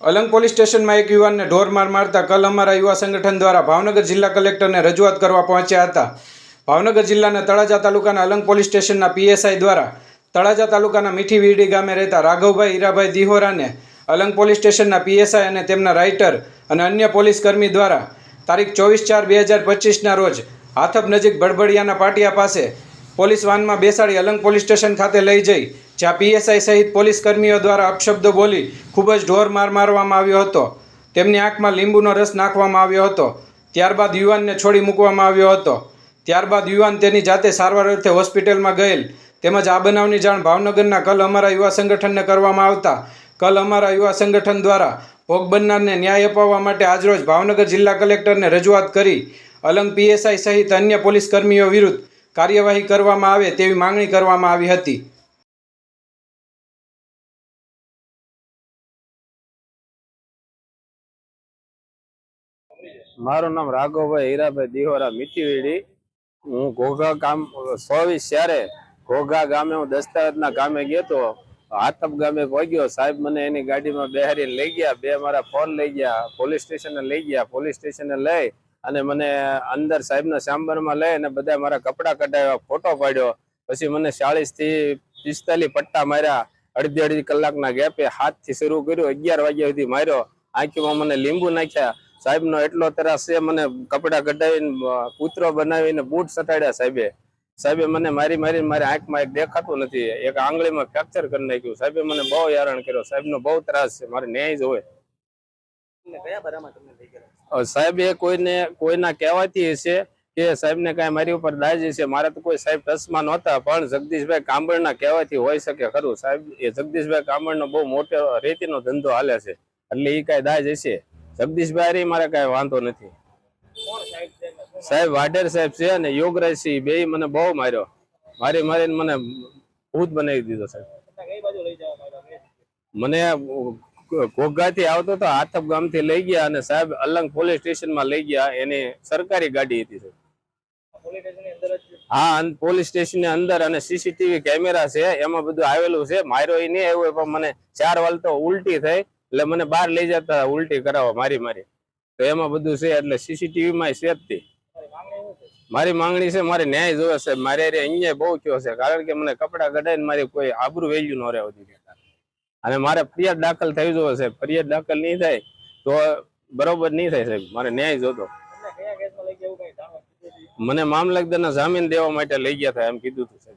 Alang police સ્ટેશનમાં એક યુવાનને ઢોર માર મારતા કલ અમારા યુવા સંગઠન દ્વારા ભાવનગર જિલ્લા કલેક્ટરને રજૂઆત કરવા પહોંચ્યા હતા. ભાવનગર જિલ્લાના તળાજા તાલુકાના અલંગ પોલીસ સ્ટેશનના પીએસઆઈ દ્વારા તળાજા તાલુકાના મીઠી વીરડી ગામે રહેતા રાઘવભાઈ, હીરાભાઈ દિહોરાને અલંગ પોલીસ સ્ટેશનના પીએસઆઈ અને તેમના રાઇટર અને અન્ય પોલીસ કર્મી દ્વારા તારીખ ચોવીસ ચાર બે હજાર પચીસના રોજ હાથબ નજીક બડબડિયાના પાટિયા પાસે પોલીસ વાનમાં બેસાડી અલંગ પોલીસ સ્ટેશન ખાતે લઈ જઈ, જ્યાં પીએસઆઈ સહિત પોલીસ કર્મીઓ દ્વારા અપશબ્દો બોલી ખૂબ જ ઢોર માર મારવામાં આવ્યો હતો. તેમની આંખમાં લીંબુનો રસ નાખવામાં આવ્યો હતો. ત્યારબાદ યુવાનને છોડી મૂકવામાં આવ્યો હતો. ત્યારબાદ યુવાન તેની જાતે સારવાર અર્થે હોસ્પિટલમાં ગયેલ. તેમજ આ બનાવની જાણ ભાવનગરના કલ અમારા યુવા સંગઠનને કરવામાં આવતા. કલ અમારા યુવા સંગઠન દ્વારા ભોગ બનનારને ન્યાય અપાવવા માટે આજરોજ ભાવનગર જિલ્લા કલેક્ટરને રજૂઆત કરી. અલંગ પીએસઆઈ સહિત અન્ય પોલીસ કર્મીઓ વિરુદ્ધ કાર્યવાહી કરવામાં આવે તેવી માંગણી કરવામાં આવી હતી. મારું નામ રાઘવભાઈ હીરાભાઈ દિહોરા મીઠીવેડી. હું ઘોઘા ગામ ચોવીસ ત્યારે ઘોઘા ગામે હું દસ્તાવેજના ગામે ગયો તો હાથપ ગામે પહોંચ્યો. સાહેબ મને એની ગાડીમાં બેહારી લઈ ગયા. બે મારા ફોન લઈ ગયા. પોલીસ સ્ટેશને લઈ ગયા. પોલીસ સ્ટેશને લઈ અને મને અંદર સાહેબના ચામ્બરમાં લઈ અને બધા મારા કપડાં કઢાવ્યા, ફોટો પાડ્યો. પછી મને ચાલીસથી પિસ્તાલીસ પટ્ટા માર્યા. અડધી અડધી કલાકના ગેપે હાથથી શરૂ કર્યું, અગિયાર વાગ્યા સુધી માર્યો. આંખીમાં મને લીંબુ નાખ્યા. સાહેબનો એટલો તરાસ છે, મને કપડા કઢાવીને કૂતરો બનાવીને બૂટ સટાડ્યા સાહેબે. સાહેબે મને મારી મારી મારી આંખમાં એક દેખાતું નથી. એક આંગળીમાં ફ્રેક્ચર કરી નાખ્યું. સાહેબે મને બહુ હેરાન કર્યો. સાહેબનો બહુ ત્રાસ છે, મારે ન્યાય જ હોય સાહેબે કોઈને કોઈના કહેવાથી હશે કે સાહેબને કાંઈ મારી ઉપર દાજ છે મારે તો કોઈ સાહેબ ટચમાં નહોતા પણ જગદીશભાઈ કાંબળના કહેવાથી હોઈ શકે ખરું. સાહેબ એ જગદીશભાઈ કાંબળનો બહુ મોટો રેતીનો ધંધો હાલે છે એટલે એ કાંઈ દાજ હશે. જગદીશભાઈ હારે મારે કાંઈ વાંધો નથી. સાહેબ વાઢેર સાહેબ છે અને યોગરાજ સિંહ બે મને બહુ માર્યો. મારી મારીને મને ભૂત બનાવી દીધો સાહેબ. મને ઘોઘાથી આવતો તો હાથપ ગામથી લઈ ગયા અને સાહેબ અલંગ પોલીસ સ્ટેશનમાં લઈ ગયા. એની સરકારી ગાડી હતી સાહેબ. હા પોલીસ સ્ટેશનની અંદર અને સીસીટીવી કેમેરા છે એમાં બધું આવેલું છે. માર્યો એ નહીં આવ્યો પણ મને ચાર વાલ તો ઉલટી થઈ. એટલે મને બહાર લઈ જતા ઉલટી કરાવવા મારી મારી. તો એમાં બધું છે એટલે સીસીટીવી માં સેફતી મારી માંગણી છે? મારે ન્યાય જોવે છે. મારે અહીંયા બહુ થયો છે કારણ કે મને કપડા કઢાઈને મારી કોઈ આબરૂ વેલ્યુ ન રહેવા દીધી. અને મારે ફરિયાદ દાખલ થઈ જવો છે ફરિયાદ દાખલ નહીં થાય તો બરોબર નહીં થાય સાહેબ મારે ન્યાય જોતો? મને મામલતદારના જામીન દેવા માટે લઈ ગયા હતા એમ કીધું હતું